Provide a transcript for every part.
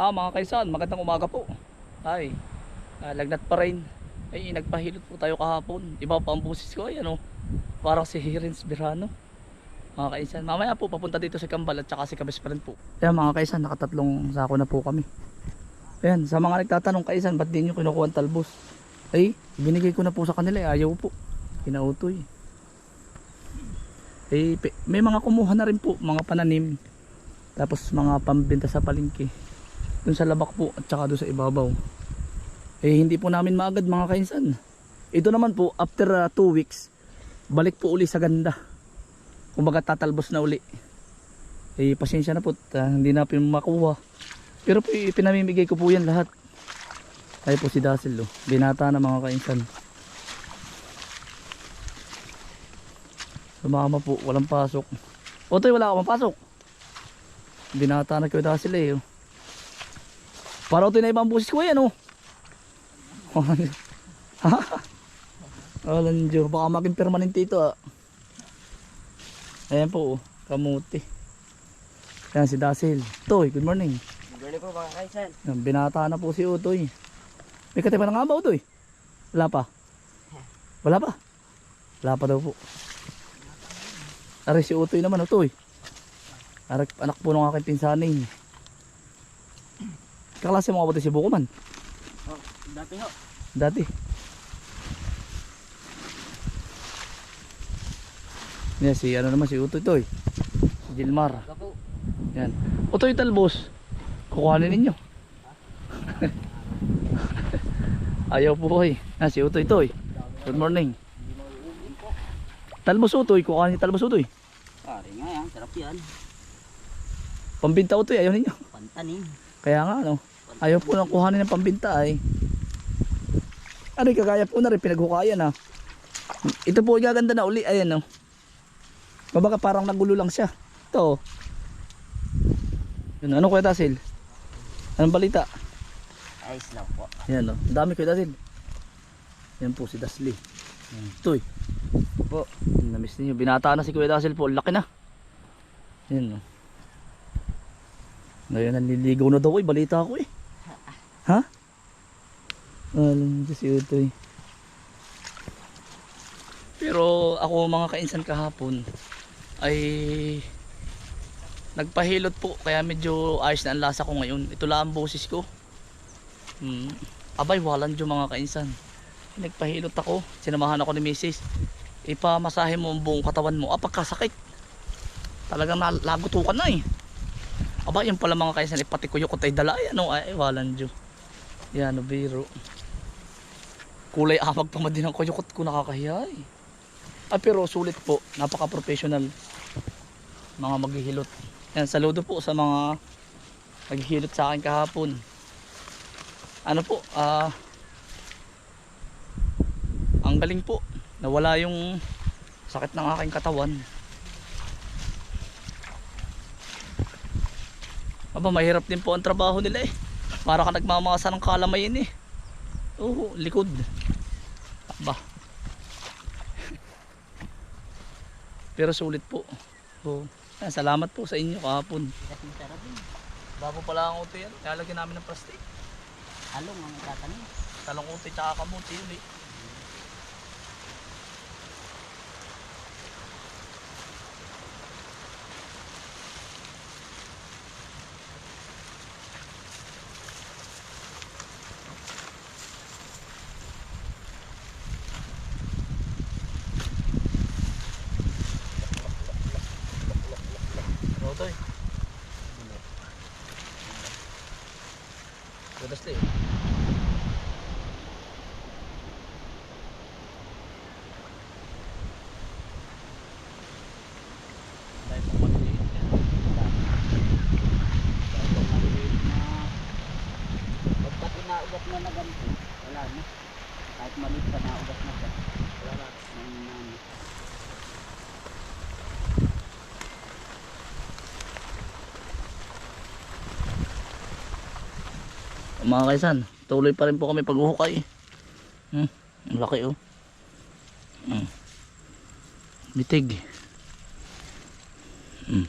Ah, mga kaisan, magandang umaga po. Ay, ah, lagnat pa rin. Ay, nagpahilot po tayo kahapon. Iba pa ang busis ko, ay ano. Parang si Hirins Birano. Mga kaisan, mamaya po papunta dito sa Kambal at saka si Kabes pa rin po. Ayan mga kaisan, nakatatlong sako na po kami. Ayan, sa mga nagtatanong kaisan, ba't di nyo kinukuha ang talbos? Ay, binigay ko na po sa kanila, eh, ayaw po. Kinautoy. Eh, may mga kumuha na rin po, mga pananim. Tapos mga pambenta sa palengke. Dun sa labak po at saka dun sa ibabaw. Eh hindi po namin maagad mga kainsan. Ito naman po after 2 weeks balik po uli sa ganda. Kumbaga tatalbos na uli. Eh pasensya na po ah, hindi natin makuha. Pero po pinamimigay ko po yan lahat. Ay po si Dasil oh. Binata na mga kainsan. Sumama po, walang pasok. Otoy, wala ka mapasok. Binata na kayo Dasil eh. Oh. Para ito na ibang busis ko yan oh. Ha? Alam nyo, baka maging permanente ito ah. Ayan po oh, kamuti. Yan si Dasil. Toy, good morning. Gani po mga kaisan. Binata na po si Utoy. May katipa na nga ba Utoy? Wala pa. Wala pa. Wala pa daw po. Ari si Utoy naman Utoy. Anak, anak po ng aking pinsanin. Kaklase mo ka ito si Bukuman? Oh, dati ho. Dati. Yan si ano naman si Utoy Toy. Si Gilmar. Yan. Utoy talbos. Kukuhanin ninyo. Ayaw po eh. Ah, si Utoy Toy. Good morning. Talbos Utoy. Kukuhanin ni talbos Utoy. Pare nga yan. Sarap yan. Pambinta Utoy. Ayaw ninyo. Pantanin. Kaya nga ano. Ayaw po nang kuhanin ng pambinta ay. Ano kagaya po na rin pinaghukayan ah. Ito po gaganda na uli. Ayan oh. Babaga parang nagulo lang siya. Ito oh. Yun, ano kuya Tasil? Anong balita? Ayos lang po. Yan oh. Ang dami kuya Tasil. Yan po si Dasli. Yan. Ito eh. Po. Namiss niyo. Binata na si kuya Tasil po. Laki na. Yan oh. Ngayon nanliligaw na daw eh. Balita ko eh. Ha? Alam niyo si Utoy. Pero ako mga kainsan kahapon ay nagpahilot po kaya medyo ayos na ang lasa ko ngayon. Ito lang ang boses ko. Hmm. Abay, walan dyan mga kainsan. Nagpahilot ako. Sinamahan ako ni Mrs. Ipamasahe mo ang buong katawan mo. Ah, pagkasakit. Talagang nalagutukan na eh. Aba, yun pala mga kainsan. Ipati ko yung kutay dala. Ay, ano, ay, walan dyan. Yan, no, biro. Kulay amag pa man din ang kuyukot ko nakakahiya eh. Ah, pero sulit po. Napaka-professional. Mga maghihilot. Yan, saludo po sa mga naghihilot sa akin kahapon. Ano po, ah... ang galing po. Nawala yung sakit ng aking katawan. Aba, mahirap din po ang trabaho nila eh. Para ka nagmamasa ng kalamayin eh. Oo, likod. Aba. Pero sulit po. Oo. Ayan, salamat po sa inyo kahapon. Yun. Bago pala ang uti yan. Lalagyan namin ng plastic. Halong ang itatanim. Talong uti tsaka kamuti yun eh. Ano to eh? Budas eh. Dahil pang maliliit yan. Dahil pag maliliit na pagka pinaugat na na ganito, wala na. Kahit maliit pa naugat na siya. Wala na. Nang, nang, Mga kaisan, tuloy pa rin po kami paghuhukay. Hmm, laki oh. Hmm. Bitig. Hmm.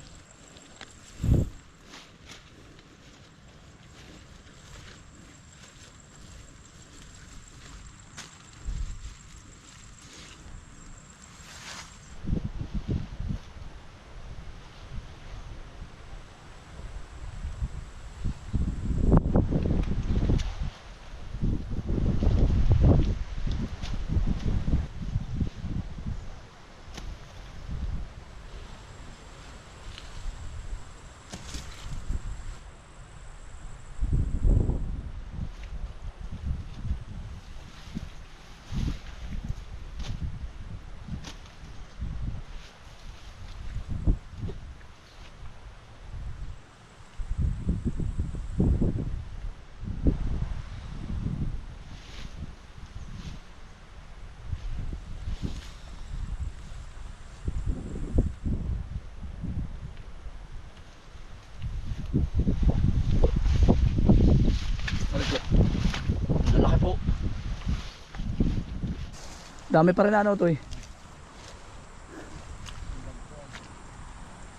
Dami pa rin ano to eh.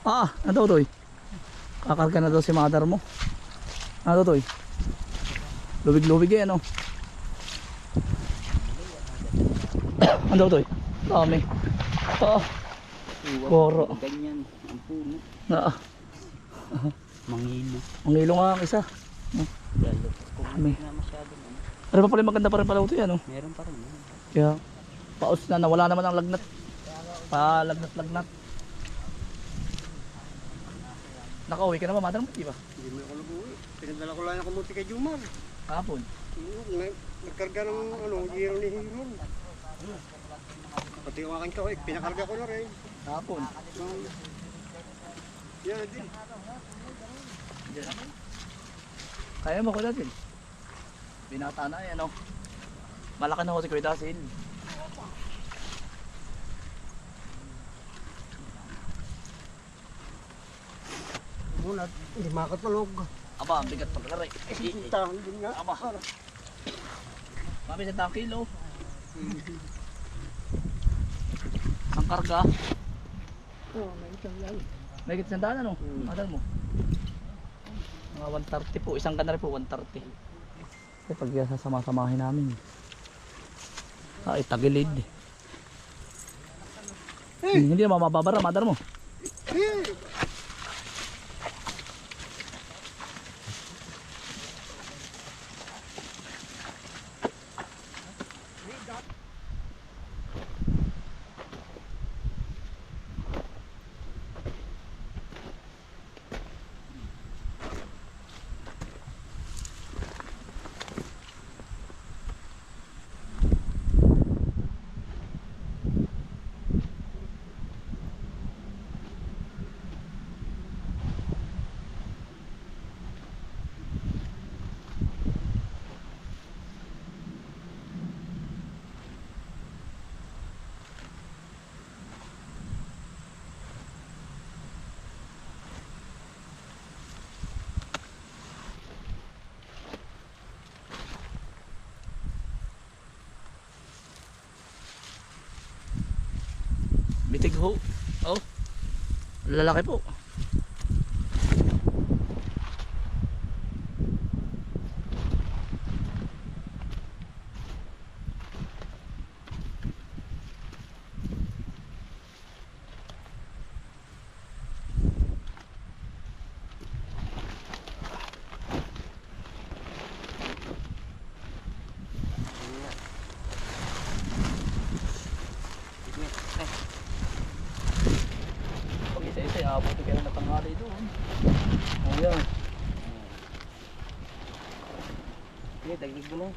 Ah, ano to eh? Kakarga na daw si mother mo. Ano to eh? Lubig-lubig eh ano? ano to eh? Dami. Ah, Uwak, Koro. Ganyan. Ang puno. ah, Mangino. ang ilong nga ang isa. Ano, Ano pa pala maganda pa rin pala ito yan oh. meron pa rin. Ano. Kaya paus na nawala naman ang lagnat. Palagnat-lagnat. Nakauwi ka na ba, madam? Di ba? Hindi mo ako nag-uwi. Pinadala ko lang yung kamuti kay Jumar. Kahapon. Nag- Nagkarga ng ano, hero ni Hero. Pati yung aking kawik, pinakarga ko na rin. Kahapon. So, yan din. Kaya mo ko natin. Binata na yan, oh. Malaki na ho si Kuya Dasil. Muna, hindi makatulog. Aba, ang bigat pala rin. Tahan din nga. Aba. Mami, sa kilo. Ang karga. Oo, may isang yan. May git sandaan ano? Madal mo. Mga 130 po. Isang kanari po, 130. Kasi pag yan sasama-samahin namin. Ay, tagilid. Hindi na mababara, madal mo. Eh, Bitig ho. Oh. Lalaki po. Pag isa-isa, abuti ka na ng tanghali doon. Oh, yan. Sige, dagdag mo na.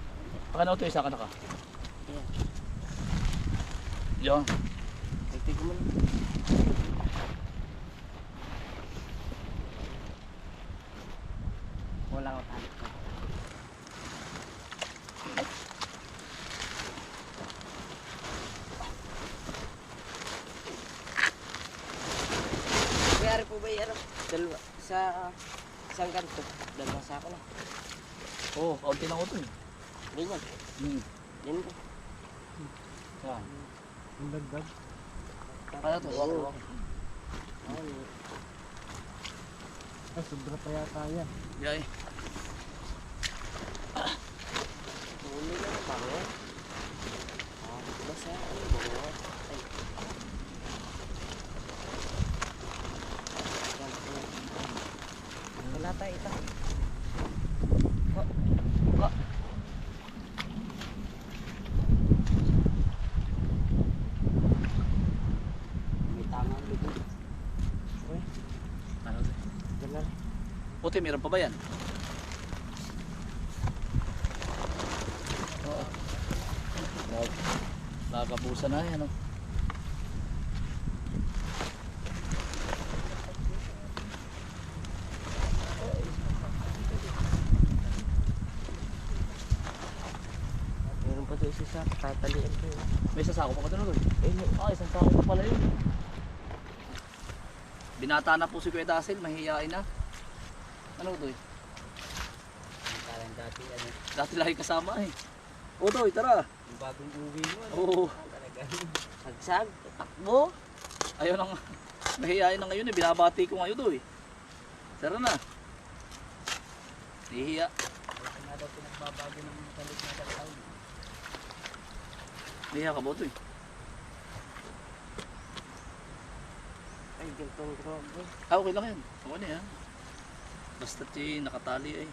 Baka na ito, isa ka na ka. Yan. Yan. Dagdag mo. Wala ko tayo. Mayari po ba yan? Dalawa. Sa isang ganito. Dalawa sa ako na. Oo, oh, kaunti ko ito. eh. Ganyan. Hmm. Yan po. Yan. ang dagdag. Kaya ito, Oo. Ay, sobra pa yata yan. Yay. Huli na bango. Ah, basta. Ay. Yan, yan. Wala tayo ito. Ka. May tama ang luto. Ano? Ganun. Puti, meron pa ba yan? Oo. Nakabusa na yan, oh. Meron pa doon isa sa tatalian ko. May sasako pa ba doon? Eh, ah, isang sako pa pala yun. Binata na po si Kuya Dasil, mahihain na. Ano eh? Parang dati ano. Dati lagi kasama eh. O Toy, tara. Yung bagong uwi mo. Ano? Oo. Talaga. Sagsag, takbo. Ayun ang nahihayin na ngayon eh. Binabati ko ngayon eh. Tara na. Nahihiya. Ito nga daw pinagbabago ng balik na dalaw. Nahihiya ka ba eh? Ay, gantong grabe. Ah, okay lang yan. Okay na yan. Basta eh, nakatali eh.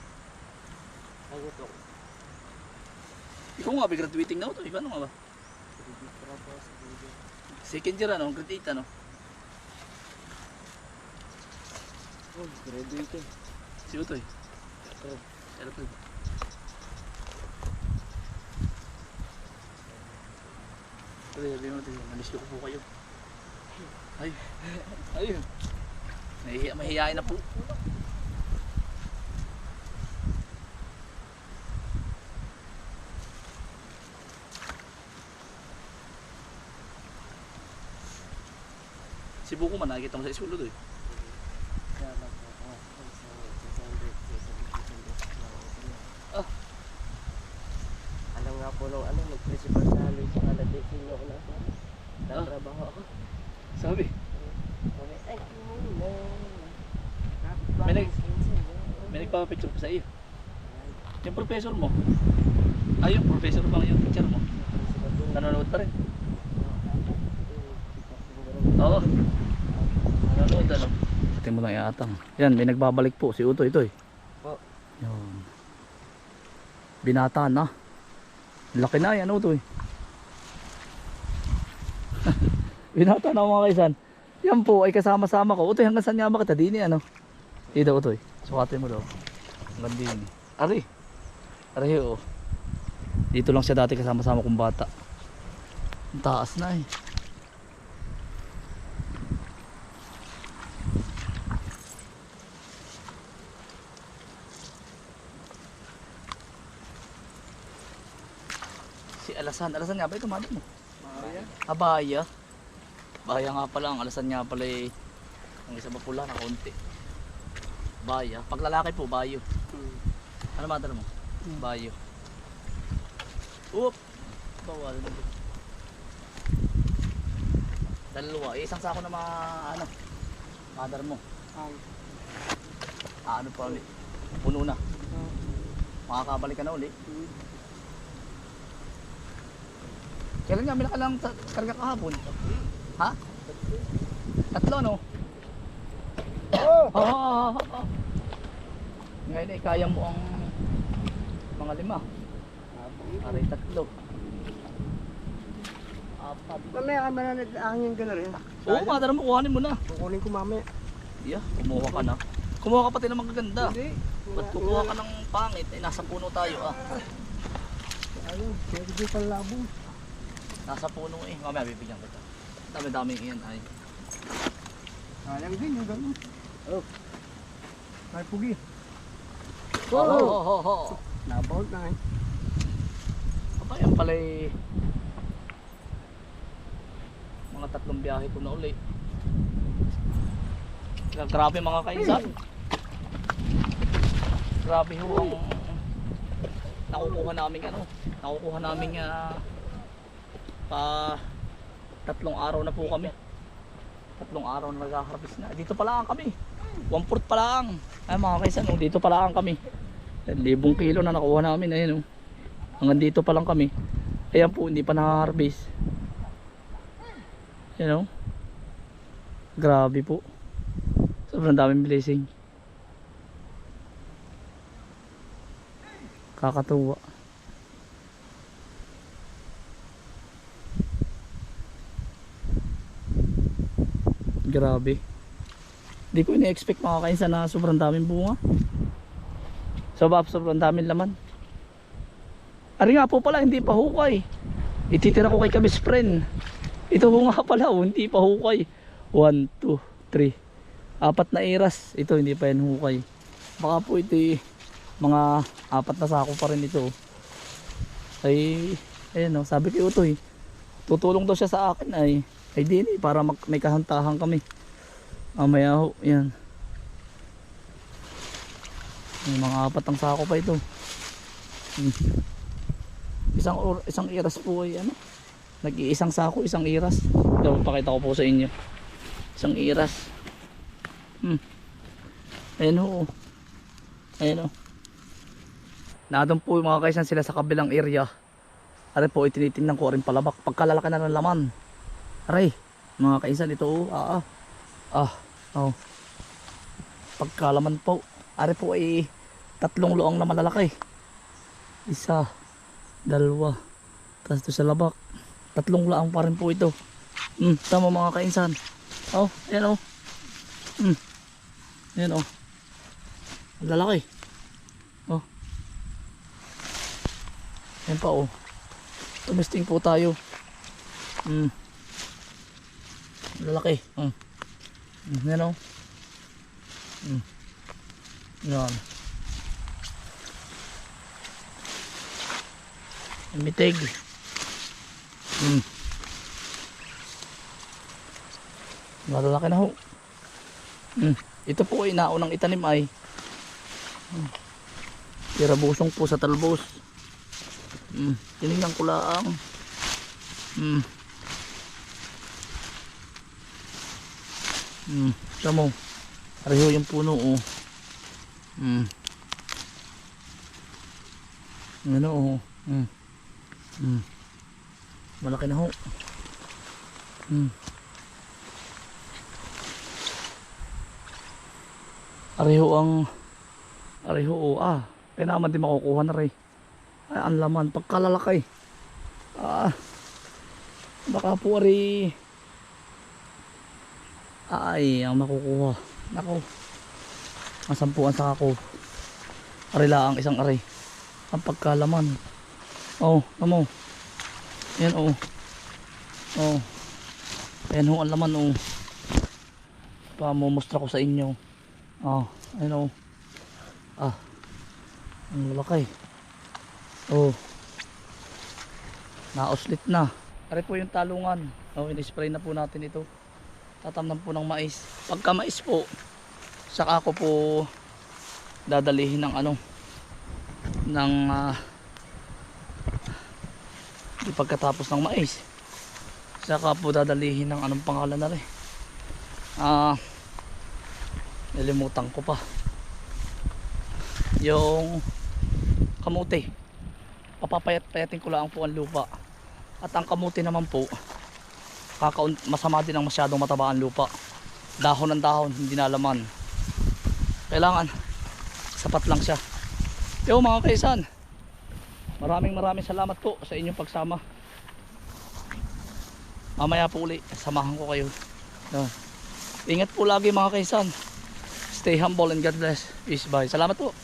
Ay, ito. Ikaw nga, graduating na ako to. Iba ano nga ba? Second year ano, grade 8 ano. Oh, graduated. Si Utoy. Oh. Pero to. Sabi, sabi mo malis ko po kayo. Ay. Nahihiya, mahihiyain na po. Si Buko man, nakikita mo sa isulo doy. Ako. Ah. Alam nga po nung ano, mag-principal sa halos sa haladay, sino ko na sa Tatrabaho ako. Sabi. May nag- may nagpapapicture pa sa iyo. Yung professor mo. Ay, yung professor ba yung teacher mo? Nanonood pa rin. Oo. Nanonood ano? Pati mo lang iatang. Yan, may nagbabalik po. Si Utoy, ito eh. Po. Yun. Binata na. Laki na yan, Utoy. Binata na mga kaisan. Yan po ay kasama-sama ko. Utoy, hanggang saan nga ba kita? Dini ano? Dito, Utoy. Sukatin mo daw. Hanggang dini. Ari. Ari, oo. Dito lang siya dati kasama-sama kong bata. Ang taas na eh. Si Alasan. Alasan nga ba ito, madam mo? Abaya. Baya nga pala. Ang alasan nga pala eh. Ang isa ba pula na konti. Baya. Pag lalaki po, bayo. Ano madam mo? Bayo. Oop! Bawal na ba? Dalawa. Eh, isang sako na mga ano. Mother mo. Ah, ano pa ulit? Puno na. Makakabalik ka na uli. Kailan nga minakalang karga kahapon? Ha? Tatlo no? Oo! Oh! Oh, oh, Ngayon eh, kaya mo ang mga lima. Aray tatlo. Apat. Mamaya ka mananag ang yung gano'n rin. Oo, madara mo, kuhanin mo na. Kukunin ko mamaya. Yeah, kumuha ka na. Kumuha ka pati ng magaganda. Hindi. Ba't kukuha ka ng pangit? Eh, nasa puno tayo ah. Ayun, pwede pang labo. Nasa puno eh. Mamaya bibigyan kita. Dami-daming iyan ay. Sayang din yung gano'n. Oh. Ay, pugi. Ho, ho, ho, ho, ho. Nabaut na eh. Aba, yan pala eh. Mga tatlong biyahe ko na uli. Grabe mga kainsan. Grabe ho ang nakukuha naming ano. Nakukuha naming ah, pa tatlong araw na po kami. Tatlong araw na nag-harvest na. Dito pala ang kami. One fourth pa lang. Ay mga kaisan, oh, dito pala ang kami. Libong kilo na nakuha namin. Ayun, oh. Hanggang dito pa lang kami. Ayan po, hindi pa naka-harvest. You know? Grabe po. Sobrang daming blessing. Kakatuwa. Grabe. Hindi ko ini-expect mga kainsa na sobrang daming bunga. Sobab, sobrang daming laman. Ari nga po pala, hindi pa hukay. Ititira ko kay kabis friend. Ito ho nga pala, oh, hindi pa hukay. 1, 2, 3. Apat na iras. Ito, hindi pa yan hukay. Baka po ito eh, mga apat na sako pa rin ito. Ay, ayun oh, sabi ito eh. Tutulong daw siya sa akin ay. Ay din eh, para may kahantahan kami. Mamaya ho, yan. May mga apat ang sako pa ito. Hmm. Isang or, isang iras po ay ano? Nag-iisang sako, isang iras. Ito, pakita ko po sa inyo. Isang iras. Hmm. Ayan ho. Ayan ho. Nadon po mga kaisan sila sa kabilang area. Are po, itinitingnan ko rin palabak. Pagkalalaki na ng laman. Aray, mga kaisan ito oh. Ah, ah. Ah, oh. Pagkalaman po. Are po ay tatlong luang na malalaki. Isa, dalawa, tapos ito sa labak. Tatlong laang pa rin po ito. Hmm, tama mga kainsan. Oh, ayan oh. Hmm. Ayan oh. Ang lalaki. Oh. Ayan pa oh. Tumisting po tayo. Hmm. Lalaki. Hmm. Hmm, Ayan oh. Hmm. Yan. Mitig. Hmm. Malalaki na ho. Hmm. Ito po ay naunang itanim ay hmm. Tirabusong po sa talbos. Hmm. Tinignan ko lang. Hmm. Hmm. Ito mo. Pareho yung puno oh. Hmm. Ano oh. Hmm. Hmm. Malaki na ho. Hmm. Areho ang Areho oh. Ah. Kaya naman di makukuha na rin. Ay, ang laman. Pagkalalaki. Ah. Baka po ari. Ay, ang makukuha. Nako. Ang sampuan sa ako. Arila ang isang ari. Ang pagkalaman. Oh, amo. Yan oh. Oh. Ayan ho ang laman oh. Pamumustra ko sa inyo. Oh, ayun oh. Ah. Ang malaki. Oh. Naoslit na. Ari po yung talungan. Oh, in-spray na po natin ito. Tatamnan po ng mais. Pagka mais po, saka ko po dadalihin ng ano ng di pagkatapos ng mais. Saka po dadalihin ng anong pangalan na rin. Ah nilimutan ko pa. Yung kamuti papapayat-payatin ko lang po ang lupa. At ang kamuti naman po kakaun masama din ang masyadong mataba ang lupa. Dahon ng dahon hindi nalaman. Kailangan sapat lang siya. Yo mga kaisan. Maraming maraming salamat po sa inyong pagsama. Mamaya po uli samahan ko kayo. Yan. ingat po lagi mga kaisan. Stay humble and God bless. Peace. Bye. Salamat po